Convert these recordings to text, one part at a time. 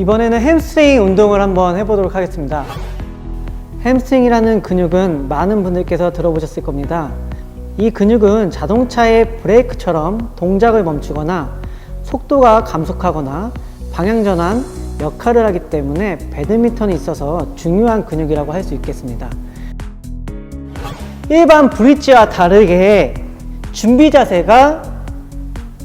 이번에는 햄스트링 운동을 한번 해보도록 하겠습니다. 햄스트링이라는 근육은 많은 분들께서 들어보셨을 겁니다. 이 근육은 자동차의 브레이크처럼 동작을 멈추거나 속도가 감속하거나 방향전환 역할을 하기 때문에 배드민턴에 있어서 중요한 근육이라고 할 수 있겠습니다. 일반 브릿지와 다르게 준비 자세가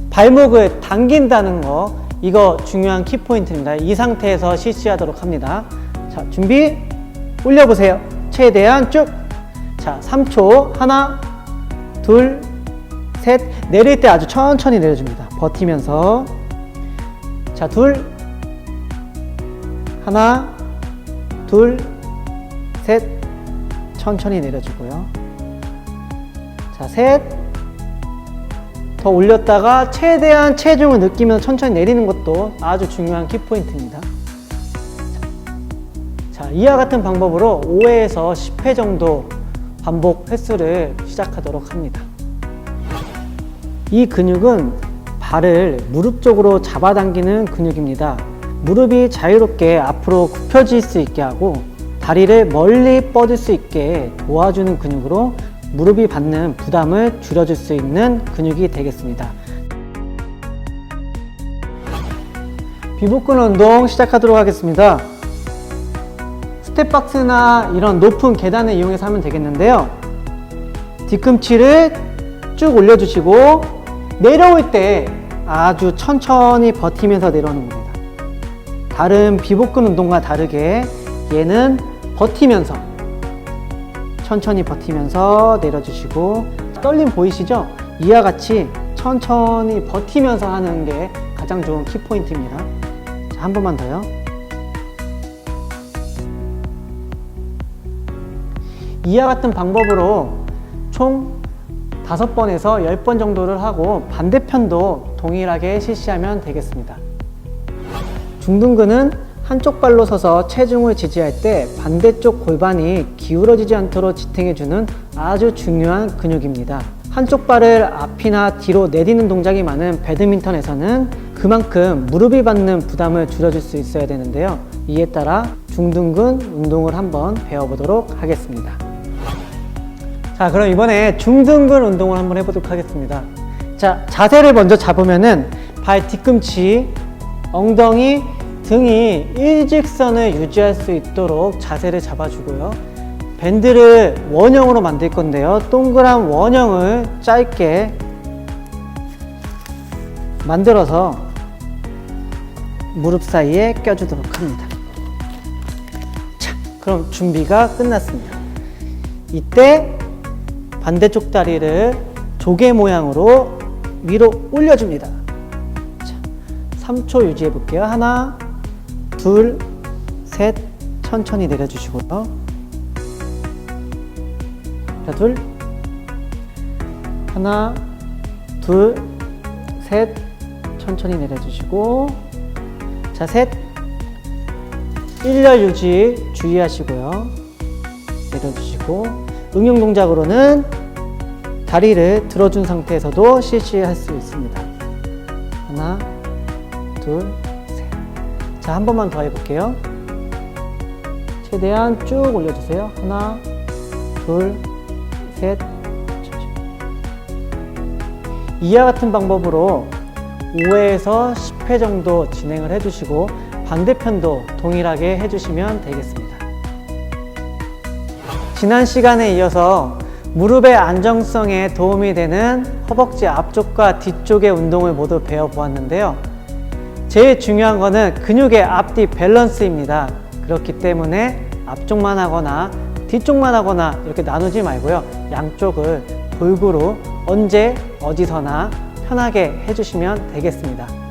발목을 당긴다는 거 이거 중요한 키포인트입니다. 이 상태에서 실시하도록 합니다. 자, 준비 올려보세요. 최대한 쭉. 자, 3초. 하나, 둘, 셋. 내릴 때 아주 천천히 내려줍니다. 버티면서. 자, 둘. 하나, 둘, 셋. 천천히 내려주고요. 자, 셋. 더 올렸다가 최대한 체중을 느끼면서 천천히 내리는 것도 아주 중요한 키포인트입니다. 자, 이와 같은 방법으로 5회에서 10회 정도 반복 횟수를 시작하도록 합니다. 이 근육은 발을 무릎 쪽으로 잡아당기는 근육입니다. 무릎이 자유롭게 앞으로 굽혀질 수 있게 하고 다리를 멀리 뻗을 수 있게 도와주는 근육으로 무릎이 받는 부담을 줄여줄 수 있는 근육이 되겠습니다. 비복근 운동 시작하도록 하겠습니다. 스텝박스나 이런 높은 계단을 이용해서 하면 되겠는데요. 뒤꿈치를 쭉 올려주시고 내려올 때 아주 천천히 버티면서 내려오는 겁니다. 다른 비복근 운동과 다르게 얘는 버티면서 천천히 버티면서 내려주시고 떨림 보이시죠? 이와 같이 천천히 버티면서 하는 게 가장 좋은 키포인트입니다. 자, 한 번만 더요. 이와 같은 방법으로 총 다섯 번에서 열번 정도를 하고 반대편도 동일하게 실시하면 되겠습니다. 중둔근은 한쪽 발로 서서 체중을 지지할 때 반대쪽 골반이 기울어지지 않도록 지탱해주는 아주 중요한 근육입니다. 한쪽 발을 앞이나 뒤로 내딛는 동작이 많은 배드민턴에서는 그만큼 무릎이 받는 부담을 줄여줄 수 있어야 되는데요. 이에 따라 중둔근 운동을 한번 배워보도록 하겠습니다. 자, 그럼 이번에 중등근 운동을 한번 해보도록 하겠습니다. 자, 자세를 먼저 잡으면은 발 뒤꿈치, 엉덩이, 등이 일직선을 유지할 수 있도록 자세를 잡아주고요. 밴드를 원형으로 만들 건데요. 동그란 원형을 짧게 만들어서 무릎 사이에 껴주도록 합니다. 자, 그럼 준비가 끝났습니다. 이때 반대쪽 다리를 조개 모양으로 위로 올려줍니다. 자, 3초 유지해 볼게요. 하나, 둘, 셋, 천천히 내려주시고요. 자, 둘, 하나, 둘, 셋, 천천히 내려주시고, 자, 셋, 1열 유지 주의하시고요. 내려주시고, 응용 동작으로는 다리를 들어준 상태에서도 실시할 수 있습니다. 하나, 둘, 자, 한 번만 더 해볼게요. 최대한 쭉 올려주세요. 하나, 둘, 셋, 이와 같은 방법으로 5회에서 10회 정도 진행을 해주시고 반대편도 동일하게 해주시면 되겠습니다. 지난 시간에 이어서 무릎의 안정성에 도움이 되는 허벅지 앞쪽과 뒤쪽의 운동을 모두 배워보았는데요. 제일 중요한 거는 근육의 앞뒤 밸런스입니다. 그렇기 때문에 앞쪽만 하거나 뒤쪽만 하거나 이렇게 나누지 말고요. 양쪽을 골고루 언제 어디서나 편하게 해주시면 되겠습니다.